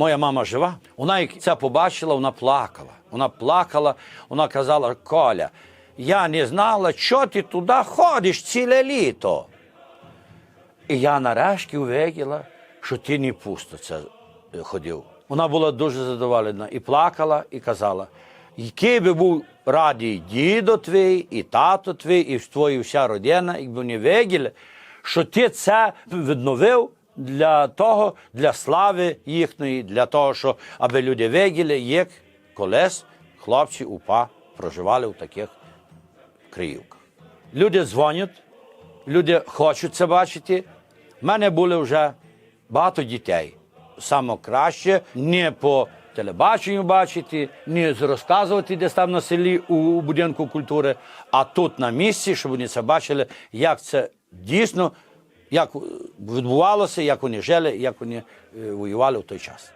Моя мама жива. Вона як це побачила, вона плакала. Вона плакала, вона казала: Коля, я не знала, що ти туди ходиш ціле літо. І я нарешті увиділа, що ти не пусто це е, ходив. Вона була дуже задоволена і плакала, і казала, який би був радий дідо твій, і тато твій, і твоя вся родина, якби вони виділи, що ти це відновив для того, для слави їхньої, для того, що аби люди виділи, як колись хлопці УПА проживали в таких Криївках. Люди дзвонять, люди хочуть це бачити. У мене були вже багато дітей. Саме краще не по телебаченню бачити, не розказувати десь там на селі у будинку культури, а тут на місці, щоб вони це бачили, як це дійсно як відбувалося, як вони жили, як вони е, воювали в той час.